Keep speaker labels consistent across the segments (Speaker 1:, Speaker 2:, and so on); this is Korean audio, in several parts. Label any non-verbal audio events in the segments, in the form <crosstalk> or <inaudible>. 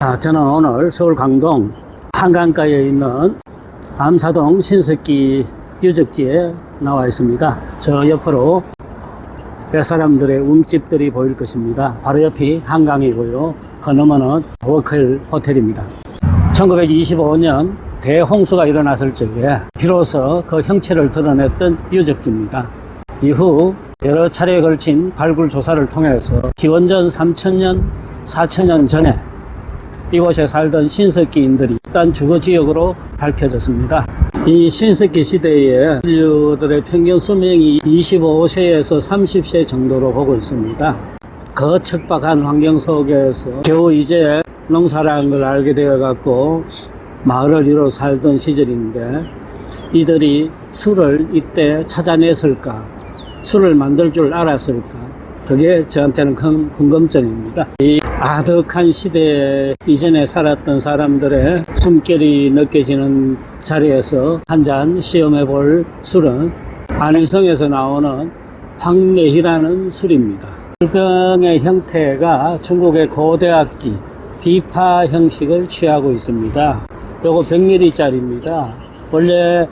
Speaker 1: 아, 저는 오늘 서울 강동 한강가에 있는 암사동 신석기 유적지에 나와 있습니다. 저 옆으로 옛사람들의 움집들이 보일 것입니다. 바로 옆이 한강이고요. 그 너머는 워클 호텔입니다. 1925년 대홍수가 일어났을 적에 비로소 그 형체를 드러냈던 유적지입니다. 이후 여러 차례에 걸친 발굴 조사를 통해서 기원전 3000년, 4000년 전에 이곳에 살던 신석기인들이 일단 주거 지역으로 밝혀졌습니다. 이 신석기 시대에 인류들의 평균 수명이 25세에서 30세 정도로 보고 있습니다. 그 척박한 환경 속에서 겨우 이제 농사라는 걸 알게 되어 갖고 마을을 이루어 살던 시절인데 이들이 술을 이때 찾아냈을까? 술을 만들 줄 알았을까? 그게 저한테는 큰 궁금증입니다. 이 아득한 시대 이전에 살았던 사람들의 숨결이 느껴지는 자리에서 한 잔 시험해 볼 술은 안희성에서 나오는 황매희라는 술입니다. 술병의 형태가 중국의 고대 악기 비파 형식을 취하고 있습니다. 요거 100ml짜리입니다. 원래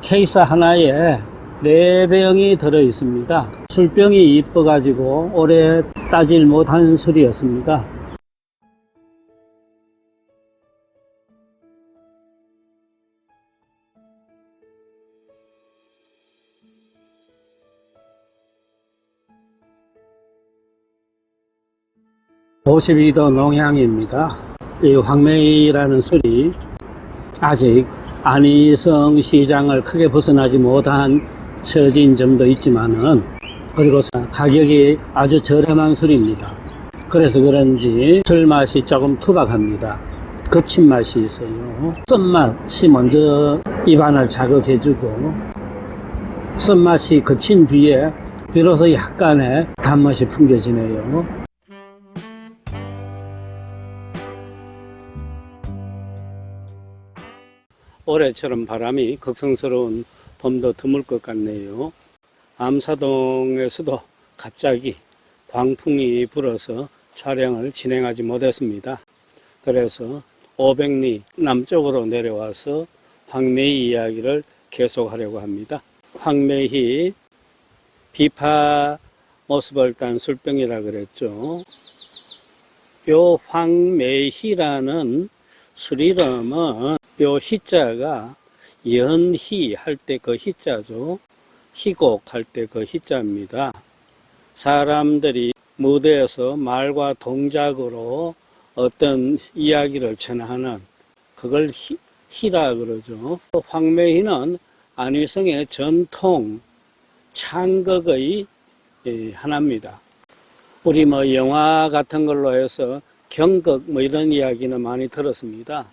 Speaker 1: 케이스 하나에 4병이 들어 있습니다. 술병이 이뻐가지고 오래 따질 못한 술이었습니다. (52도) 농향입니다 이 황매이라는 술이 아직 안희성 시장을 크게 벗어나지 못한 처진 점도 있지만은 그리고 가격이 아주 저렴한 술입니다. 그래서 그런지 술 맛이 조금 투박합니다. 거친 맛이 있어요. 쓴맛이 먼저 입안을 자극해주고 쓴맛이 거친 뒤에 비로소 약간의 단맛이 풍겨지네요. 올해처럼 바람이 극성스러운 봄도 드물 것 같네요. 암사동에서도 갑자기 광풍이 불어서 촬영을 진행하지 못했습니다. 그래서 500리 남쪽으로 내려와서 황매희 이야기를 계속하려고 합니다. 황매희 비파 딴 술병이라 그랬죠. 요 황매희라는 술 이름은 요 희자가 연희 할 때 그 희자죠. 희곡 할 때 그 희자입니다. 사람들이 무대에서 말과 동작으로 어떤 이야기를 전하는 그걸 희, 희라 그러죠. 황매희는 안위성의 전통 창극의 예, 하나입니다. 우리 뭐 영화 같은 걸로 해서 경극 뭐 이런 이야기는 많이 들었습니다.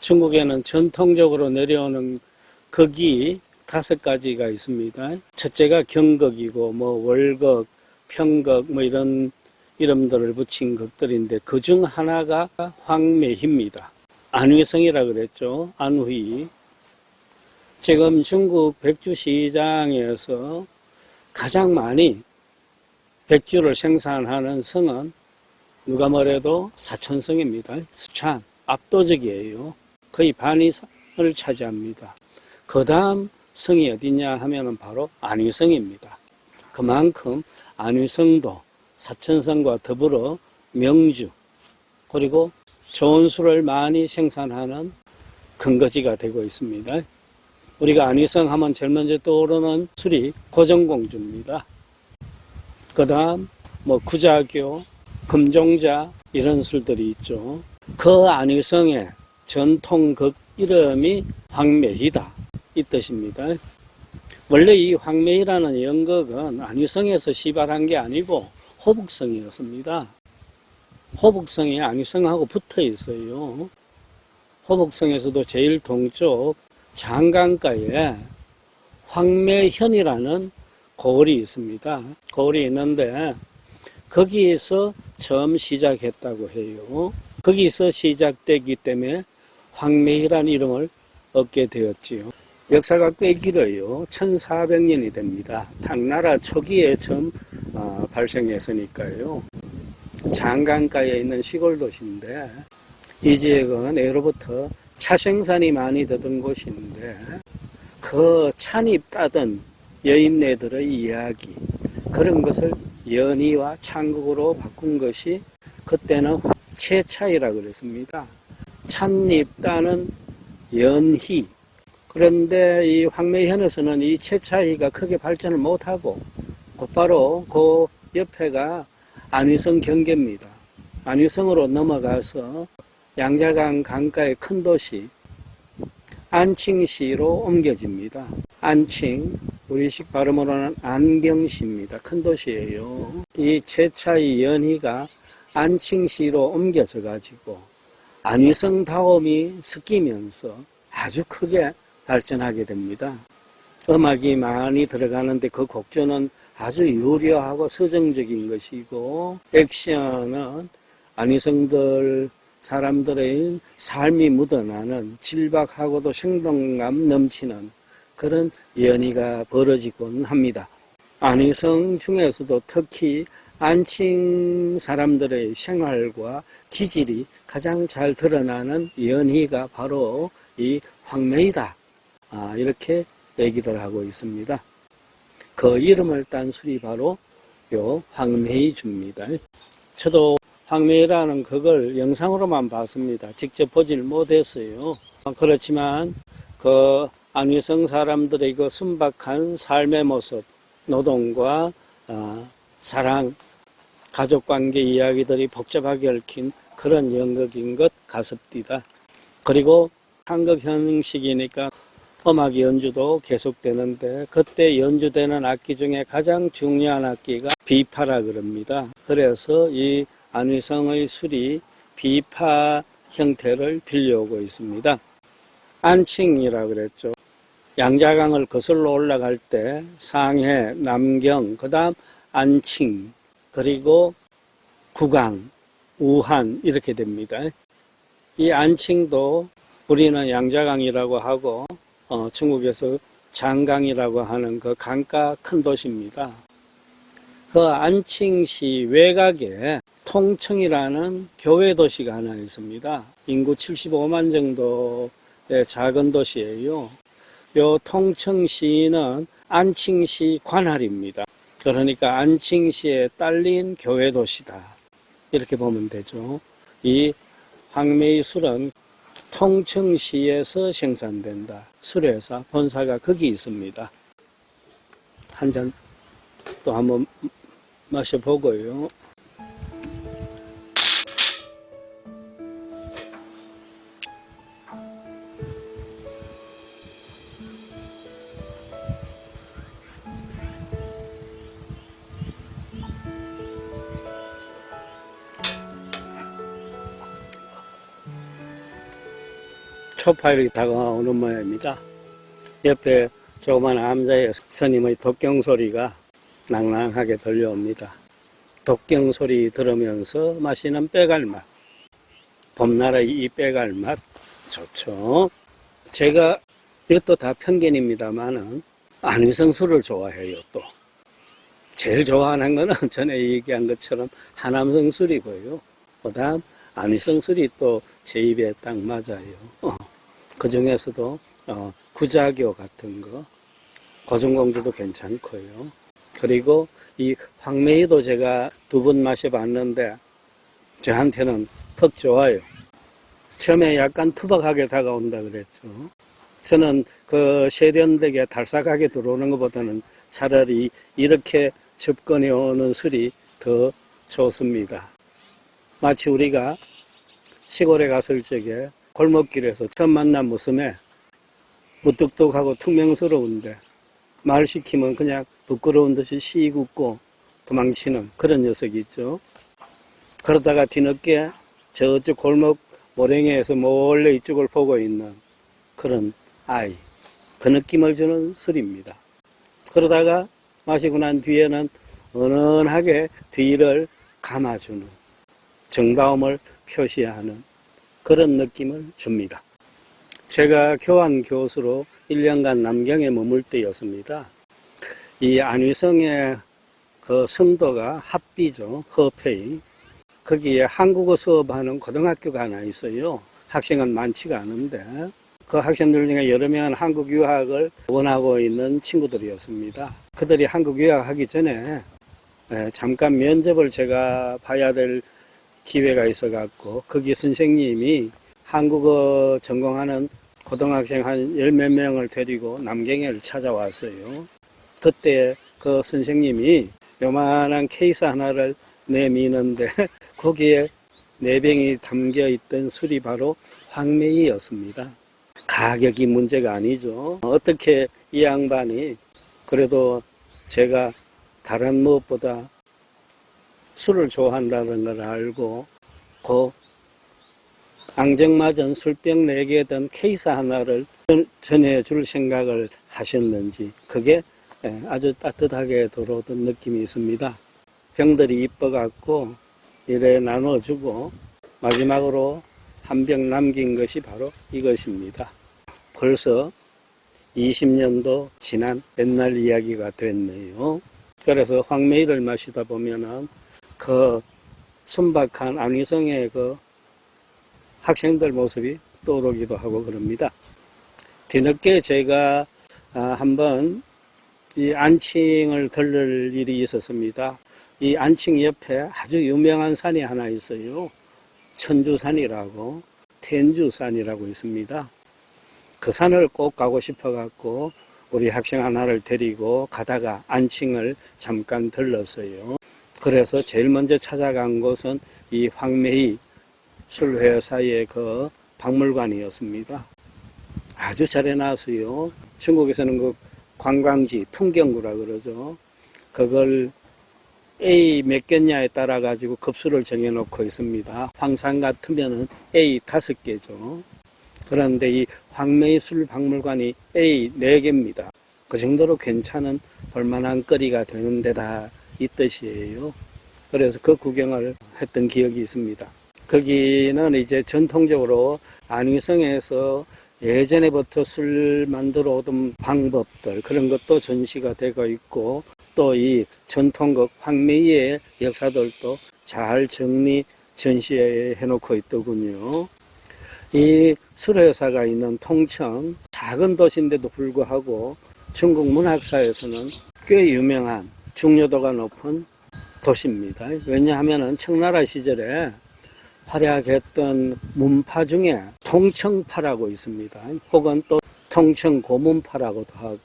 Speaker 1: 중국에는 전통적으로 내려오는 극이 다섯 가지가 있습니다. 첫째가 경극이고 뭐 월극, 평극 뭐 이런 이름들을 붙인 극들인데 그 중 하나가 황매희입니다. 안휘성이라 그랬죠. 안휘. 지금 중국 백주 시장에서 가장 많이 백주를 생산하는 성은 누가 뭐래도 사천성입니다. 수찬 압도적이에요. 거의 반 이상을 차지합니다. 그 다음 성이 어디냐 하면은 바로 안위성입니다. 그만큼 안위성도 사천성과 더불어 명주 그리고 좋은 술을 많이 생산하는 근거지가 되고 있습니다. 우리가 안위성 하면 제일 먼저 떠오르는 술이 고정공주입니다. 그 다음 뭐 구자교, 금종자 이런 술들이 있죠. 그 안위성의 전통극 이름이 황매희다 이 뜻입니다. 원래 이 황매희라는 연극은 안위성에서 시발한 게 아니고 호북성이었습니다. 호북성이 안위성하고 붙어 있어요. 호북성에서도 제일 동쪽 장강가에 황매현이라는 고을이 있습니다. 고을이 있는데 거기에서 처음 시작했다고 해요. 거기서 시작되기 때문에 황매희라는 이름을 얻게 되었지요. 역사가 꽤 길어요. 1400년이 됩니다. 당나라 초기에 처음 어, 발생했으니까요. 장강가에 있는 시골 도시인데 이 지역은 예로부터 차 생산이 많이 되던 곳인데 그 찬입 따던 여인네들의 이야기 그런 것을 연희와 창극으로 바꾼 것이 그때는 채차이라 그랬습니다. 찬입 따는 연희 그런데 이 황매현에서는 이 채차이가 크게 발전을 못하고 곧바로 그 옆에가 안위성 경계입니다. 안위성으로 넘어가서 양자강 강가의 큰 도시 안칭시로 옮겨집니다. 안칭 우리식 발음으로는 안경시입니다. 큰 도시예요. 이 채차의 연희가 안칭시로 옮겨져 가지고 안위성 다움이 섞이면서 아주 크게 발전하게 됩니다. 음악이 많이 들어가는데 그 곡조는 아주 유려하고 서정적인 것이고 액션은 안위성들 사람들의 삶이 묻어나는 질박하고도 생동감 넘치는 그런 연희가 벌어지곤 합니다. 안위성 중에서도 특히 안칭 사람들의 생활과 기질이 가장 잘 드러나는 연희가 바로 이 황매이다. 아, 이렇게 얘기들 하고 있습니다. 그 이름을 딴 술이 바로 요 황매이주입니다. 저도 황매이라는 그걸 영상으로만 봤습니다. 직접 보질 못했어요. 그렇지만 그 안위성 사람들의 그 순박한 삶의 모습, 노동과 어, 사랑, 가족관계 이야기들이 복잡하게 얽힌 그런 연극인 것 같습니다. 그리고 한국 형식이니까 음악 연주도 계속되는데 그때 연주되는 악기 중에 가장 중요한 악기가 비파라 그럽니다. 그래서 이 안위성의 술이 비파 형태를 빌려오고 있습니다. 안칭이라 그랬죠. 양자강을 거슬러 올라갈 때 상해, 남경, 그 다음 안칭, 그리고 구강, 우한 이렇게 됩니다. 이 안칭도 우리는 양자강이라고 하고 어, 중국에서 장강이라고 하는 그 강가 큰 도시입니다. 그 안칭시 외곽에 통청이라는 교회 도시가 하나 있습니다. 인구 75만 정도의 작은 도시예요. 요 통청시는 안칭시 관할입니다. 그러니까 안칭시에 딸린 교회 도시다. 이렇게 보면 되죠. 이 황매의 술은 통청시에서 생산된다. 술회사 본사가 거기 있습니다. 한 잔 또 한번 마셔보고요. 초파일이 다가오는 모양입니다. 옆에 조그만 암자의 스님의 독경 소리가 낭낭하게 들려옵니다. 독경 소리 들으면서 마시는 빼갈맛. 봄날의 이 빼갈맛 좋죠. 제가 이것도 다 편견입니다만은 안위성 술을 좋아해요 또. 제일 좋아하는 거는 전에 얘기한 것처럼 하남성 술이고요. 그 다음 술이 또 제 입에 딱 맞아요. 어, <laughs> 그 중에서도 어, 구자교 같은 거, 고정공주도 괜찮고요. 그리고 이 황매이도 제가 두 번 마셔봤는데 저한테는 퍽 좋아요. 처음에 약간 투박하게 다가온다 그랬죠. 저는 그 세련되게 달싹하게 들어오는 것보다는 차라리 이렇게 접근해 오는 술이 더 좋습니다. 마치 우리가 시골에 갔을 적에 골목길에서 처음 만난 모습에 무뚝뚝하고 퉁명스러운데 말 시키면 그냥 부끄러운 듯이 씩 웃고 도망치는 그런 녀석이 있죠. 그러다가 뒤늦게 저쪽 골목 모랭이에서 몰래 이쪽을 보고 있는 그런 아이. 그 느낌을 주는 술입니다. 그러다가 마시고 난 뒤에는 은은하게 뒤를 감아주는 정다움을 표시하는 그런 느낌을 줍니다. 제가 교환 교수로 1년간 남경에 머물 때였습니다. 이 안위성의 그 성도가 합비죠. 허페이. 거기에 한국어 수업하는 고등학교가 하나 있어요. 학생은 많지가 않은데 그 학생들 중에 여러 명은 한국 유학을 원하고 있는 친구들이었습니다. 그들이 한국 유학하기 전에 예, 잠깐 면접을 제가 봐야 될 기회가 있어 갖고 거기 선생님이 한국어 전공하는 고등학생 한 열 몇 명을 데리고 남경에를 찾아왔어요. 그때 그 선생님이 요만한 케이스 하나를 내미는데 <laughs> 거기에 네 병이 담겨 있던 술이 바로 황매이였습니다. 가격이 문제가 아니죠. 어떻게 이 양반이 그래도 제가 다른 무엇보다 술을 좋아한다는 걸 알고 그 앙증맞은 술병 4개 든 케이스 하나를 전해줄 생각을 하셨는지 그게 예, 아주 따뜻하게 들어오던 느낌이 있습니다. 병들이 이뻐갖고 이래 나눠주고 마지막으로 한 병 남긴 것이 바로 이것입니다. 벌써 20년도 지난 옛날 이야기가 됐네요. 그래서 황매일을 마시다 보면은 그 순박한 안희성의 그 학생들 모습이 떠오르기도 하고 그럽니다. 뒤늦게 제가 아, 한번 이 안칭을 들를 일이 있었습니다. 이 안칭 옆에 아주 유명한 산이 하나 있어요. 천주산이라고 텐주산이라고 있습니다. 그 산을 꼭 가고 싶어 갖고 우리 학생 하나를 데리고 가다가 안칭을 잠깐 들렀어요. 그래서 제일 먼저 찾아간 곳은 이 황매희 술회사의 그 박물관이었습니다. 아주 잘 해놨어요. 중국에서는 그 관광지, 풍경구라 그러죠. 그걸 A 몇 개냐에 따라 가지고 급수를 정해놓고 있습니다. 황산 같으면은 A 다섯 개죠. 그런데 이 황매술 박물관이 A 네 개입니다. 그 정도로 괜찮은 볼만한 거리가 되는 데다 이 뜻이에요. 그래서 그 구경을 했던 기억이 있습니다. 거기는 이제 전통적으로 안위성에서 예전에부터 술 만들어 오던 방법들 그런 것도 전시가 되고 있고 또 이 전통극 황매의 역사들도 잘 정리 전시해 놓고 있더군요. 이 술회사가 있는 통청 작은 도시인데도 불구하고 중국 문학사에서는 꽤 유명한 중요도가 높은 도시입니다. 왜냐하면 청나라 시절에 활약했던 문파 중에 통청파라고 있습니다. 혹은 또 통청고문파라고도 하고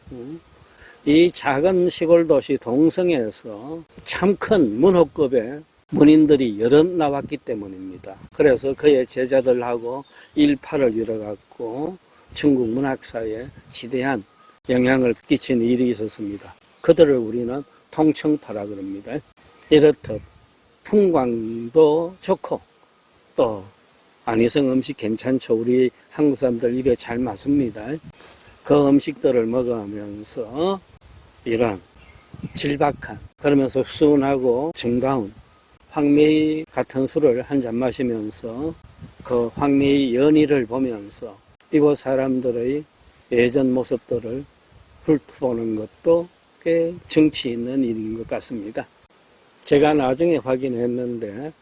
Speaker 1: 이 작은 시골 도시 동성에서 참 큰 문호급의 문인들이 여러 나왔기 때문입니다. 그래서 그의 제자들하고 일파를 이뤄갖고 중국 문학사에 지대한 영향을 끼친 일이 있었습니다. 그들을 우리는 통청파라 그럽니다. 이렇듯 풍광도 좋고 또 안희성 음식 괜찮죠. 우리 한국 사람들 입에 잘 맞습니다. 그 음식들을 먹으면서 이런 질박한 그러면서 순하고 정다운 황매이 같은 술을 한 잔 마시면서 그 황매이 연희를 보면서 이곳 사람들의 예전 모습들을 훑어보는 것도 꽤 정치 있는 일인 것 같습니다. 제가 나중에 확인했는데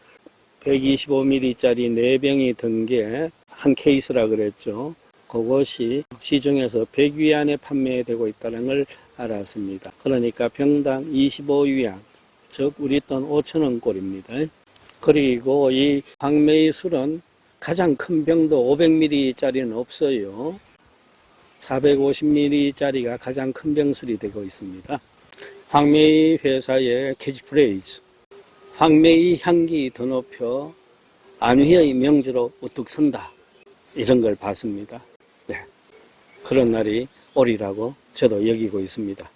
Speaker 1: 125ml짜리 4병이 든 게 한 케이스라 그랬죠. 그것이 시중에서 100위 안에 판매되고 있다는 걸 알았습니다. 그러니까 병당 25위안, 즉 우리 돈 5천원 꼴입니다. 그리고 이 황매의 술은 가장 큰 병도 500ml짜리는 없어요. 450ml짜리가 가장 큰 병술이 되고 있습니다. 황매의 회사의 캐치프레이즈 황매의 향기 더 높여 안위의 명주로 우뚝 선다. 이런 걸 봤습니다. 네. 그런 날이 오리라고 저도 여기고 있습니다.